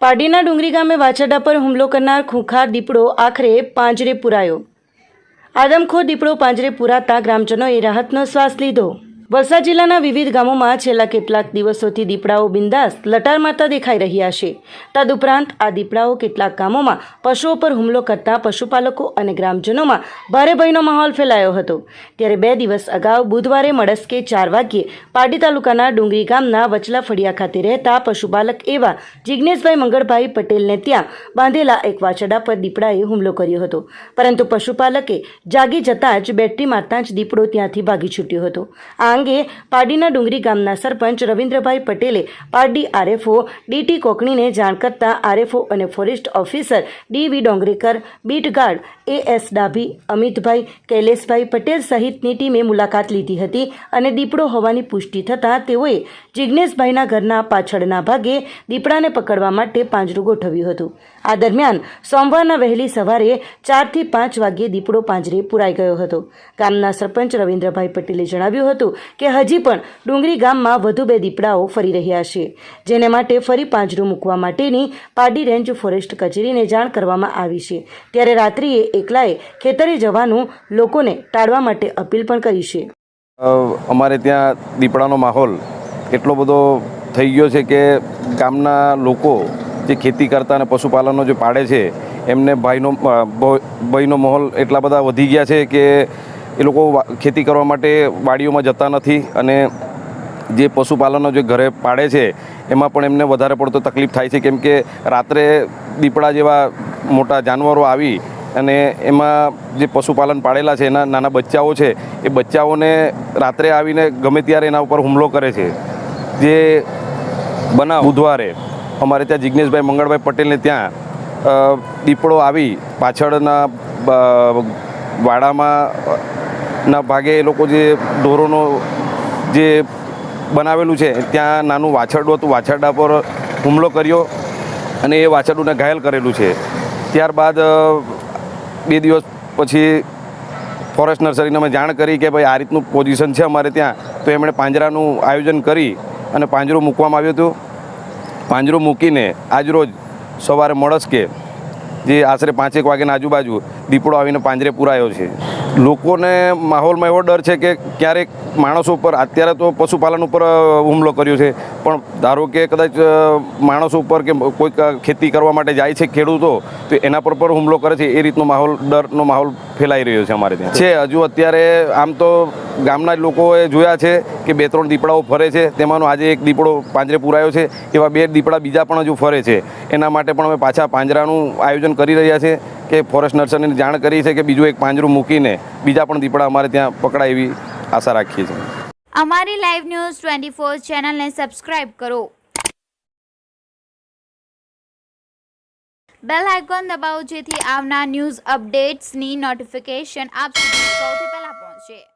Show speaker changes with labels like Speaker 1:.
Speaker 1: પાડીના ડુંગરી ગામે વાછરડા પર હુમલો કરનાર ખૂંખાર દીપડો આખરે પાંજરે પુરાયો. આદમખોર દીપડો પાંજરે પુરાતા ગ્રામજનોએ રાહતનો શ્વાસ લીધો. વલસાડ જિલ્લાના વિવિધ ગામોમાં છેલ્લા કેટલાક દિવસોથી દીપડાઓ બિંદાસ લટાર મારતા દેખાઈ રહ્યા છે. તદુપરાંત આ દીપડાઓ કેટલાક ગામોમાં પશુઓ પર હુમલો કરતા પશુપાલકો અને ગ્રામજનોમાં ભારે ભયનો માહોલ ફેલાયો હતો. ત્યારે બે દિવસ અગાઉ બુધવારે મળસ્કે ચાર વાગ્યે પાડી તાલુકાના ડુંગરી ગામના વચલા ફળિયા ખાતે રહેતા પશુપાલક એવા જિજ્ઞેશભાઈ મંગળભાઈ પટેલને ત્યાં બાંધેલા એક વાછડા પર દીપડાએ હુમલો કર્યો હતો. પરંતુ પશુપાલકે જાગી જતાં જ બેટરી મારતા જ દીપડો ત્યાંથી ભાગી છૂટ્યો હતો. આ અંગે પારડીના ડુંગરી ગામના સરપંચ રવિન્દ્રભાઈ પટેલે પારડી આરએફઓ ડીટી કોકણીને જાણ કરતા આરએફઓ અને forest officer D V Dongrekar beat guard A S Dabhi, Amitbhai, Kaileshbhai Patel સહિતની ટીમે મુલાકાત લીધી હતી અને દીપડો હોવાની પુષ્ટિ થતાં તેઓએ જિજ્ઞેશભાઈના ઘરના પાછળના ભાગે દીપડાને પકડવા માટે પાંજરું ગોઠવ્યું હતું. આ દરમિયાન સોમવારના વહેલી સવારે ચારથી પાંચ વાગ્યે દીપડો પાંજરે પુરાઈ ગયો હતો. ગામના સરપંચ રવિન્દ્રભાઈ પટેલે જણાવ્યું હતું કે હજી પણ ડુંગરી ગામમાં વધુ બે દીપડાઓ ફરી રહ્યા છે, જેને માટે ફરી પાંજરું મૂકવા માટેની પાડી રેન્જ ફોરેસ્ટ કચેરીને જાણ કરવામાં આવી છે. ત્યારે રાત્રિએ એકલાએ ખેતરે જવાનું લોકોને ટાળવા માટે અપીલ પણ કરી છે.
Speaker 2: અમારે ત્યાં દીપડાનો માહોલ એટલો બધો થઈ ગયો છે કે ગામના લોકો જે ખેતી કરતા અને પશુપાલનનો જે પાડે છે, એમને ભાઈનો ભાઈનો માહોલ એટલા બધા વધી ગયા છે કે એ લોકો ખેતી કરવા માટે વાડીઓમાં જતા નથી અને જે પશુપાલનનો જે ઘરે પાડે છે, એમાં પણ એમને વધારે પડતો તકલીફ થાય છે. કેમ કે રાત્રે દીપડા જેવા મોટા જાનવરો આવી અને એમાં જે પશુપાલન પાડેલા છે, એના નાના બચ્ચાઓ છે, એ બચ્ચાઓને રાત્રે આવીને ગમે ત્યારે એના ઉપર હુમલો કરે છે. જે બનાવ બુધવારે અમારે ત્યાં જિજ્ઞેશભાઈ મંગળભાઈ પટેલને ત્યાં દીપડો આવી પાછળના વાડામાં ના ભાગે એ લોકો જે ઢોરોનો જે બનાવેલું છે, ત્યાં નાનું વાછરડું હતું, વાછરડા પર હુમલો કર્યો અને એ વાછરડુંને ઘાયલ કરેલું છે. ત્યારબાદ બે દિવસ પછી ફોરેસ્ટ નર્સરીને અમે જાણ કરી કે ભાઈ આ રીતનું પોઝિશન છે અમારે ત્યાં, તો એમણે પાંજરાનું આયોજન કરી અને પાંજરું મૂકવામાં આવ્યું હતું. પાંજરું મૂકીને આજરોજ સવારે મળસ્કે જે આશરે પાંચેક વાગ્યાના આજુબાજુ દીપડો આવીને પાંજરે પૂરાયો છે. લોકોને માહોલમાં એવો ડર છે કે ક્યારેક માણસો ઉપર અત્યારે તો પશુપાલન ઉપર હુમલો કર્યો છે. પણ ધારો કે કદાચ માણસો ઉપર કે કોઈક ખેતી કરવા માટે જાય છે ખેડૂતો, તો એના પર પણ હુમલો કરે છે. એ રીતનો માહોલ, ડરનો માહોલ ફેલાઈ રહ્યો છે અમારે ત્યાં. છે, હજુ અત્યારે આમ તો ગામના લોકોએ જોયા છે કે બે ત્રણ દીપડાઓ ફરે છે. તેમાંનો આજે એક દીપડો પાંજરે પૂરાયો છે, એવા બે દીપડા બીજા પણ હજુ ફરે છે. એના માટે પણ અમે પાછા પાંજરાનું આયોજન કરી રહ્યા છે કે ફોરેસ્ટ નર્સરીને જાણ કરી છે કે બીજું એક પાંજરું મૂકીને બીજા પણ દીપડા અમારે ત્યાં પકડાય એવી આશા રાખીએ છીએ.
Speaker 3: અમારી લાઈવ ન્યૂઝ ટ્વેન્ટી ફોર ચેનલને સબસ્ક્રાઈબ કરો. બેલ આઇકોન દબાવો જેથી આવનાર ન્યૂઝ અપડેટ્સની નોટિફિકેશન આપ સુધી સૌથી પહેલા પહોંચે.